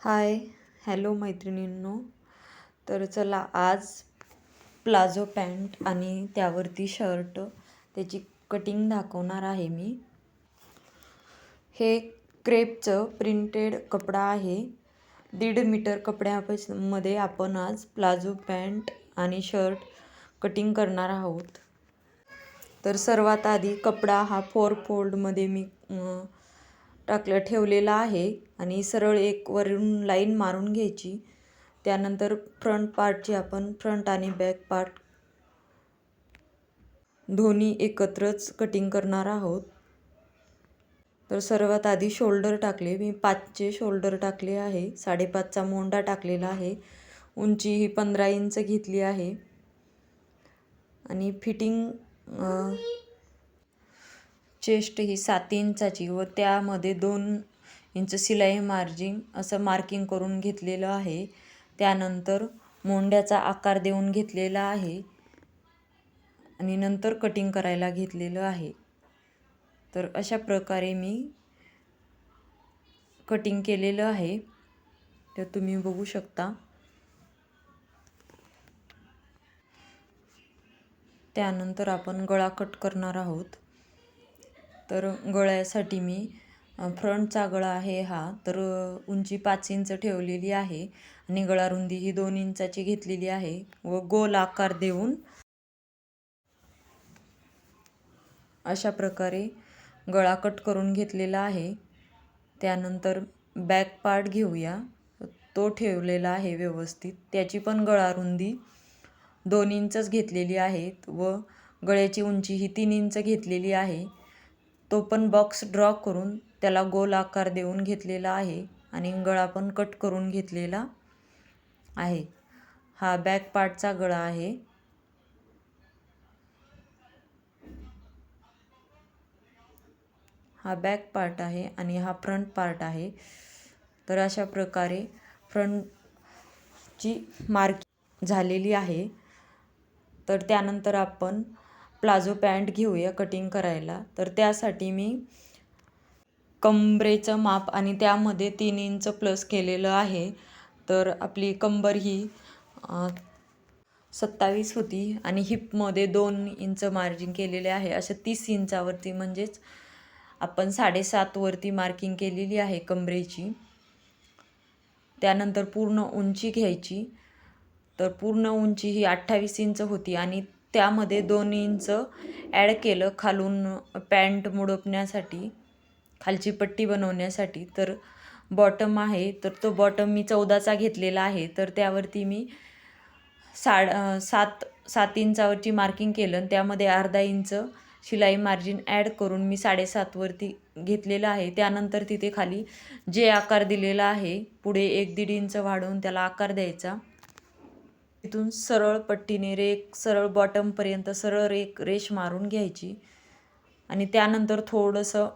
Hi hello मैत्रिणींनो. तर चला आज प्लाझो पॅन्ट आणि त्यावरती शर्ट त्याची कटिंग दाखवणार आहे मी. हे क्रेपचं प्रिंटेड कपडा आहे. दीड मीटर कपड्यामध्ये आपण आज प्लाझो पॅन्ट आणि शर्ट कटिंग करणार आहोत. तर सर्वात आधी कपडा हा फोर फोल्डमध्ये मी टाकलं ठेवलेला आहे आणि सरळ एक वरून लाईन मारून घ्यायची. त्यानंतर फ्रंट पार्टची आपण फ्रंट आणि बॅक पार्ट दोन्ही एकत्रच कटिंग करणार आहोत. तर सर्वात आधी शोल्डर टाकले. मी पाचचे शोल्डर टाकले आहे. साडेपाचचा मोंडा टाकलेला आहे. उंची ही पंधरा इंच घेतली आहे. आणि फिटिंग चेस्ट ही सात इंचाची व त्यामध्ये दोन इंच शिलाई मार्जिन असं मार्किंग करून घेतलेलं आहे. त्यानंतर मोंड्याचा आकार देऊन घेतलेला आहे आणि नंतर कटिंग करायला घेतलेलं आहे. तर अशा प्रकारे मी कटिंग केलेलं आहे. तर तुम्ही बघू शकता. त्यानंतर आपण गळा कट करणार आहोत. तर गळ्यासाठी मी फ्रंटचा गळा आहे हा तर उंची पाच इंच ठेवलेली आहे आणि गळा रुंदी ही दोन इंचाची घेतलेली आहे व गोल आकार देऊन अशा प्रकारे गळा कट करून घेतलेला आहे. त्यानंतर बॅक पार्ट घेऊया. तो ठेवलेला आहे व्यवस्थित. त्याची पण गळा रुंदी दोन इंचच घेतलेली आहे व गळ्याची उंची ही तीन इंच घेतलेली आहे. तो पण बॉक्स ड्रॉ करून त्याला गोल आकार देऊन घेतलेला आहे आणि गळा पण कट करून घेतलेला आहे. हा बॅक पार्टचा गळा आहे. हा बॅक पार्ट आहे आणि हा फ्रंट पार्ट आहे. तर अशा प्रकारे फ्रंटची मार्किंग झालेली आहे. तर त्यानंतर आपण प्लाझो पॅन्ट घेऊया कटिंग करायला. तर त्यासाठी मी कंबरेचं माप आणि त्यामध्ये तीन इंच प्लस केलेलं आहे. तर आपली कंबर ही सत्तावीस होती आणि हिपमध्ये दोन इंच मार्जिन केलेले आहे. अशा तीस इंचावरती म्हणजेच आपण साडेसातवरती मार्किंग केलेली आहे कंबरेची त्यानंतर पूर्ण उंची घ्यायची. तर पूर्ण उंची ही अठ्ठावीस इंच होती आणि त्यामध्ये दोन इंच ॲड केलं खालून पॅन्ट मुडपण्यासाठी खालची पट्टी बनवण्यासाठी. तर बॉटम आहे तर तो बॉटम मी चौदाचा घेतलेला आहे. तर त्यावरती मी साड सात सात इंचावरची मार्किंग केलं त्यामध्ये अर्धा इंच शिलाई मार्जिन ॲड करून मी साडेसातवरती घेतलेलं आहे. त्यानंतर तिथे खाली जे आकार दिलेला आहे पुढे एक दीड इंच वाढवून त्याला आकार द्यायचा. तिथून सरळ पट्टीने रेक सरळ बॉटमपर्यंत सरळ रेक रेश मारून घ्यायची. आणि त्यानंतर थोडंसं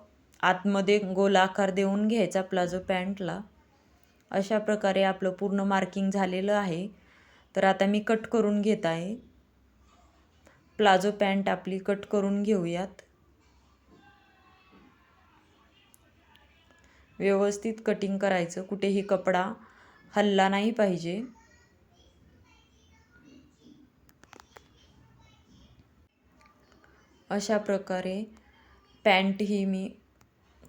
आतमध्ये गोल आकार देऊन घ्यायचा प्लाझो पॅन्टला. अशा प्रकारे आपलं पूर्ण मार्किंग झालेलं आहे. तर आता मी कट करून घेत आहे. प्लाझो पॅन्ट आपली कट करून घेऊयात. व्यवस्थित कटिंग करायचं. कुठेही कपडा हल्ला नाही पाहिजे. अशा प्रकारे पॅन्ट ही मी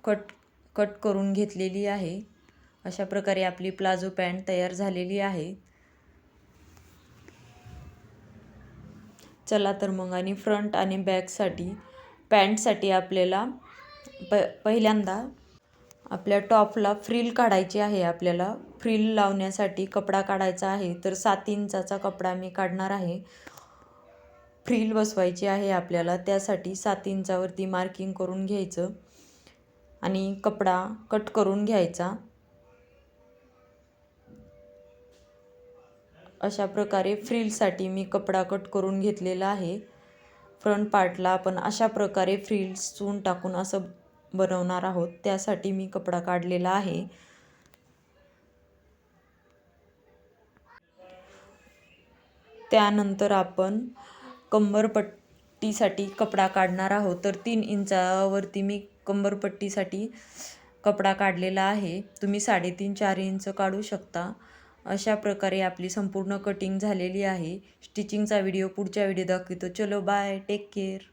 कट कट करून घेतलेली आहे. अशा प्रकारे आपली प्लाझो पॅन्ट तयार झालेली आहे. चला तर मग आणि फ्रंट आणि बॅकसाठी पॅन्टसाठी आपल्याला प पहिल्यांदा आपल्या टॉपला फ्रिल काढायची आहे. आपल्याला फ्रिल लावण्यासाठी कपडा काढायचा आहे. तर सात इंचाचा कपडा मी काढणार आहे. फ्रील बसवायची आहे आपल्याला त्यासाठी सात इंचावरती मार्किंग करून घ्यायचं आणि कपडा कट करून घ्यायचा. अशा प्रकारे फ्रिलसाठी मी कपडा कट करून घेतलेला आहे. फ्रंट पार्टला आपण अशा प्रकारे फ्रिल्स चून टाकून असं बनवणार आहोत त्यासाठी मी कपडा काढलेला आहे. त्यानंतर आपण कंबरपट्टीसाठी कपडा काढणार आहोत. तर तीन इंचावरती मी कंबरपट्टीसाठी कपडा काढलेला आहे. तुम्ही साडेतीन चार इंच काढू शकता. अशा प्रकारे आपली संपूर्ण कटिंग झालेली आहे. स्टिचिंगचा व्हिडिओ पुढच्या व्हिडिओ दाखवतो. चलो बाय टेक केअर